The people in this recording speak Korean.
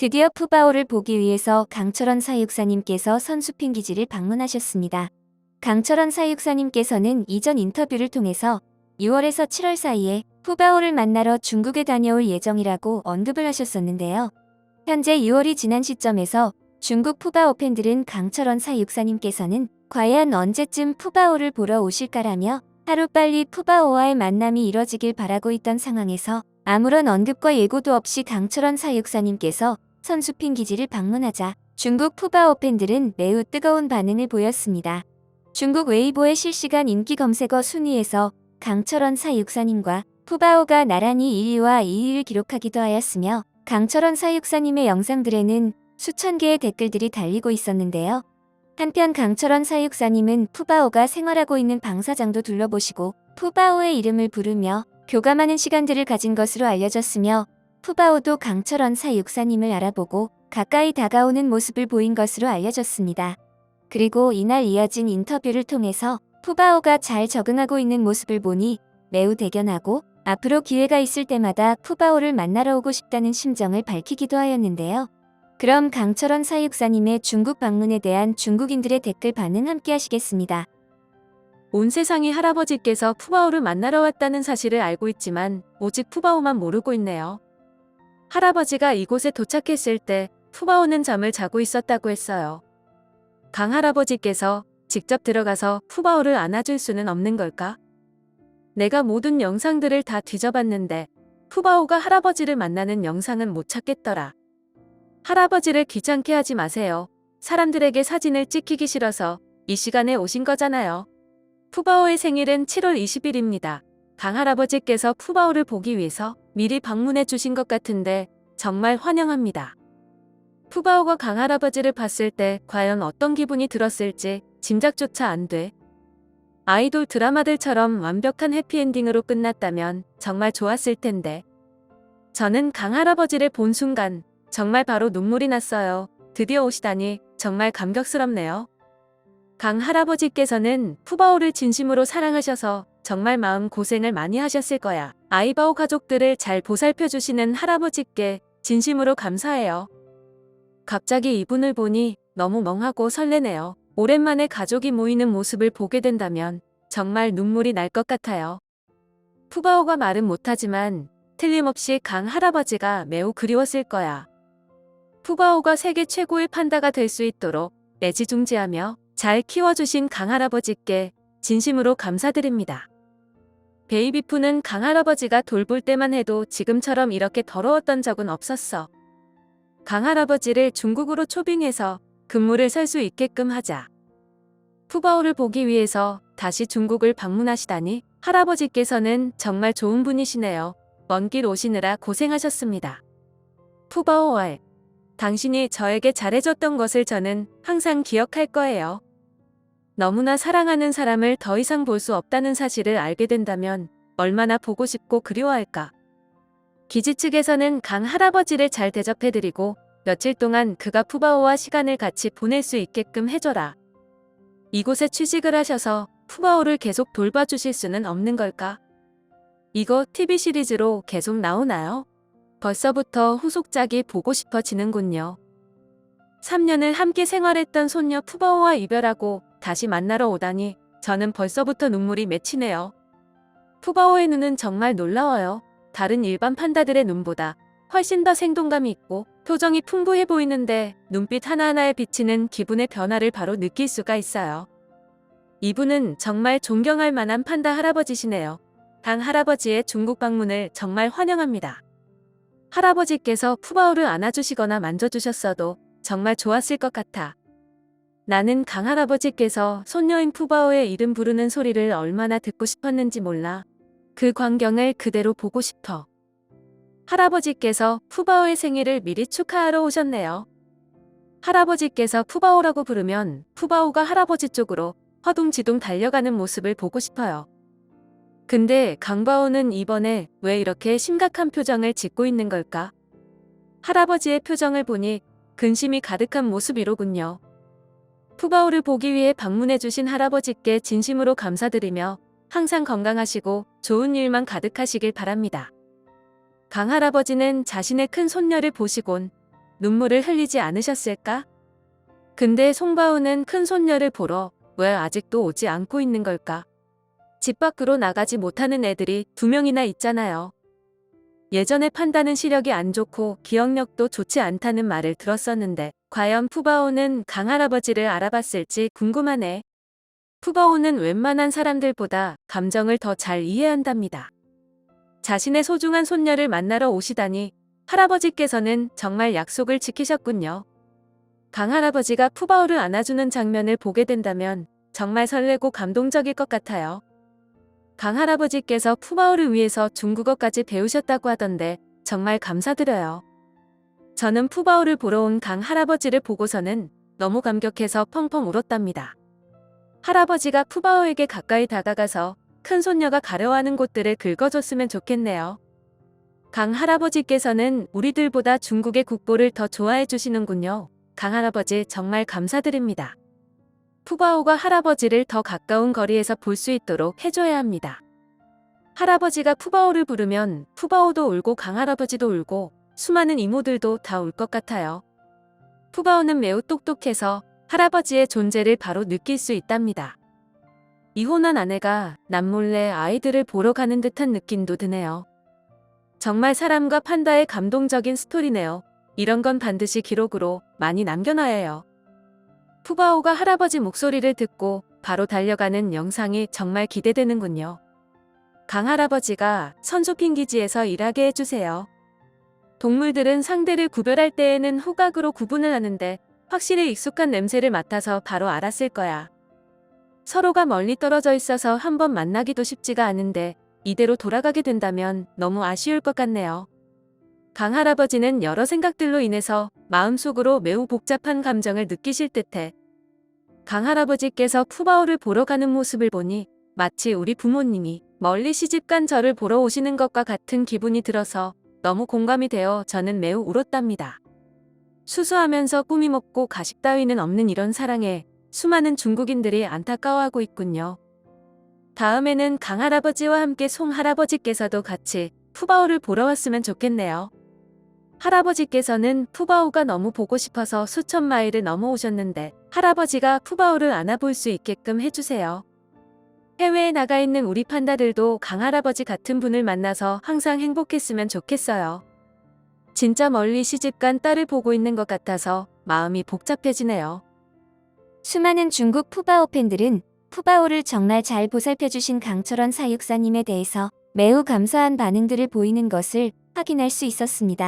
드디어 푸바오를 보기 위해서 강철원 사육사님께서 선수핀 기지를 방문하셨습니다. 강철원 사육사님께서는 이전 인터뷰를 통해서 6월에서 7월 사이에 푸바오를 만나러 중국에 다녀올 예정이라고 언급을 하셨었는데요. 현재 6월이 지난 시점에서 중국 푸바오 팬들은 강철원 사육사님께서는 과연 언제쯤 푸바오를 보러 오실까라며 하루빨리 푸바오와의 만남이 이뤄지길 바라고 있던 상황에서 아무런 언급과 예고도 없이 강철원 사육사님께서 선수핀 기지를 방문하자 중국 푸바오 팬들은 매우 뜨거운 반응을 보였습니다. 중국 웨이보의 실시간 인기 검색어 순위에서 강철원 사육사님과 푸바오가 나란히 1위와 2위를 기록하기도 하였으며 강철원 사육사님의 영상들에는 수천 개의 댓글들이 달리고 있었는데요. 한편 강철원 사육사님은 푸바오가 생활하고 있는 방사장도 둘러보시고 푸바오의 이름을 부르며 교감하는 시간들을 가진 것으로 알려졌으며 푸바오도 강철원 사 육사님을 알아보고 가까이 다가오는 모습을 보인 것으로 알려졌습니다. 그리고 이날 이어진 인터뷰를 통해서 푸바오가 잘 적응하고 있는 모습을 보니 매우 대견하고 앞으로 기회가 있을 때마다 푸바오를 만나러 오고 싶다는 심정을 밝히기도 하였는데요. 그럼 강철원 사육사님의 중국 방문에 대한 중국인들의 댓글 반응 함께 하시겠습니다. 온 세상이 할아버지께서 푸바오를 만나러 왔다는 사실을 알고 있지만 오직 푸바오만 모르고 있네요. 할아버지가 이곳에 도착했을 때 푸바오는 잠을 자고 있었다고 했어요. 강 할아버지께서 직접 들어가서 푸바오를 안아줄 수는 없는 걸까? 내가 모든 영상들을 다 뒤져봤는데 푸바오가 할아버지를 만나는 영상은 못 찾겠더라. 할아버지를 귀찮게 하지 마세요. 사람들에게 사진을 찍히기 싫어서 이 시간에 오신 거잖아요. 푸바오의 생일은 7월 20일입니다. 강 할아버지께서 푸바오를 보기 위해서 미리 방문해 주신 것 같은데 정말 환영합니다. 푸바오가 강 할아버지를 봤을 때 과연 어떤 기분이 들었을지 짐작조차 안 돼. 아이돌 드라마들처럼 완벽한 해피엔딩으로 끝났다면 정말 좋았을 텐데. 저는 강 할아버지를 본 순간 정말 바로 눈물이 났어요. 드디어 오시다니 정말 감격스럽네요. 강 할아버지께서는 푸바오를 진심으로 사랑하셔서 정말 마음 고생을 많이 하셨을 거야. 아이바오 가족들을 잘 보살펴 주시는 할아버지께 진심으로 감사해요. 갑자기 이분을 보니 너무 멍하고 설레네요. 오랜만에 가족이 모이는 모습을 보게 된다면 정말 눈물이 날 것 같아요. 푸바오가 말은 못하지만 틀림없이 강 할아버지가 매우 그리웠을 거야. 푸바오가 세계 최고의 판다가 될 수 있도록 애지중지하며 잘 키워주신 강 할아버지께 진심으로 감사드립니다. 베이비푸는 강 할아버지가 돌볼 때만 해도 지금처럼 이렇게 더러웠던 적은 없었어. 강 할아버지를 중국으로 초빙해서 근무를 설 수 있게끔 하자. 푸바오를 보기 위해서 다시 중국을 방문하시다니 할아버지께서는 정말 좋은 분이시네요. 먼 길 오시느라 고생하셨습니다. 푸바오알, 당신이 저에게 잘해줬던 것을 저는 항상 기억할 거예요. 너무나 사랑하는 사람을 더 이상 볼 수 없다는 사실을 알게 된다면 얼마나 보고 싶고 그리워할까. 기지 측에서는 강 할아버지를 잘 대접해드리고 며칠 동안 그가 푸바오와 시간을 같이 보낼 수 있게끔 해줘라. 이곳에 취직을 하셔서 푸바오를 계속 돌봐주실 수는 없는 걸까? 이거 TV 시리즈로 계속 나오나요? 벌써부터 후속작이 보고 싶어지는군요. 3년을 함께 생활했던 손녀 푸바오와 이별하고 다시 만나러 오다니 저는 벌써부터 눈물이 맺히네요. 푸바오의 눈은 정말 놀라워요. 다른 일반 판다들의 눈보다 훨씬 더 생동감이 있고 표정이 풍부해 보이는데 눈빛 하나하나에 비치는 기분의 변화를 바로 느낄 수가 있어요. 이분은 정말 존경할 만한 판다 할아버지시네요. 강 할아버지의 중국 방문을 정말 환영합니다. 할아버지께서 푸바오를 안아주시거나 만져주셨어도 정말 좋았을 것 같아. 나는 강 할아버지께서 손녀인 푸바오의 이름 부르는 소리를 얼마나 듣고 싶었는지 몰라. 그 광경을 그대로 보고 싶어. 할아버지께서 푸바오의 생일을 미리 축하하러 오셨네요. 할아버지께서 푸바오라고 부르면 푸바오가 할아버지 쪽으로 허둥지둥 달려가는 모습을 보고 싶어요. 근데 강바오는 이번에 왜 이렇게 심각한 표정을 짓고 있는 걸까? 할아버지의 표정을 보니 근심이 가득한 모습이로군요. 푸바오를 보기 위해 방문해주신 할아버지께 진심으로 감사드리며 항상 건강하시고 좋은 일만 가득하시길 바랍니다. 강 할아버지는 자신의 큰 손녀를 보시곤 눈물을 흘리지 않으셨을까? 근데 송바우는 큰 손녀를 보러 왜 아직도 오지 않고 있는 걸까? 집 밖으로 나가지 못하는 애들이 두 명이나 있잖아요. 예전에 판다는 시력이 안 좋고 기억력도 좋지 않다는 말을 들었었는데 과연 푸바오는 강할아버지를 알아봤을지 궁금하네. 푸바오는 웬만한 사람들보다 감정을 더 잘 이해한답니다. 자신의 소중한 손녀를 만나러 오시다니 할아버지께서는 정말 약속을 지키셨군요. 강할아버지가 푸바오를 안아주는 장면을 보게 된다면 정말 설레고 감동적일 것 같아요. 강 할아버지께서 푸바오를 위해서 중국어까지 배우셨다고 하던데 정말 감사드려요. 저는 푸바오를 보러 온 강 할아버지를 보고서는 너무 감격해서 펑펑 울었답니다. 할아버지가 푸바오에게 가까이 다가가서 큰 손녀가 가려워하는 곳들을 긁어줬으면 좋겠네요. 강 할아버지께서는 우리들보다 중국의 국보를 더 좋아해 주시는군요. 강 할아버지 정말 감사드립니다. 푸바오가 할아버지를 더 가까운 거리에서 볼 수 있도록 해줘야 합니다. 할아버지가 푸바오를 부르면 푸바오도 울고 강 할아버지도 울고 수많은 이모들도 다 울 것 같아요. 푸바오는 매우 똑똑해서 할아버지의 존재를 바로 느낄 수 있답니다. 이혼한 아내가 남몰래 아이들을 보러 가는 듯한 느낌도 드네요. 정말 사람과 판다의 감동적인 스토리네요. 이런 건 반드시 기록으로 많이 남겨놔야 해요. 푸바오가 할아버지 목소리를 듣고 바로 달려가는 영상이 정말 기대되는군요. 강할아버지가 선쇼핑 기지에서 일하게 해주세요. 동물들은 상대를 구별할 때에는 후각으로 구분을 하는데 확실히 익숙한 냄새를 맡아서 바로 알았을 거야. 서로가 멀리 떨어져 있어서 한번 만나기도 쉽지가 않은데 이대로 돌아가게 된다면 너무 아쉬울 것 같네요. 강 할아버지는 여러 생각들로 인해서 마음속으로 매우 복잡한 감정을 느끼실 듯해. 강 할아버지께서 푸바오를 보러 가는 모습을 보니 마치 우리 부모님이 멀리 시집간 저를 보러 오시는 것과 같은 기분이 들어서 너무 공감이 되어 저는 매우 울었답니다. 수수하면서 꿈이 먹고 가식 따위는 없는 이런 사랑에 수많은 중국인들이 안타까워하고 있군요. 다음에는 강할아버지와 함께 송할아버지께서도 같이 푸바오를 보러 왔으면 좋겠네요. 할아버지께서는 푸바오가 너무 보고 싶어서 수천 마일을 넘어오셨는데 할아버지가 푸바오를 안아볼 수 있게끔 해주세요. 해외에 나가 있는 우리 판다들도 강할아버지 같은 분을 만나서 항상 행복했으면 좋겠어요. 진짜 멀리 시집간 딸을 보고 있는 것 같아서 마음이 복잡해지네요. 수많은 중국 푸바오 팬들은 푸바오를 정말 잘 보살펴주신 강철원 사육사님에 대해서 매우 감사한 반응들을 보이는 것을 확인할 수 있었습니다.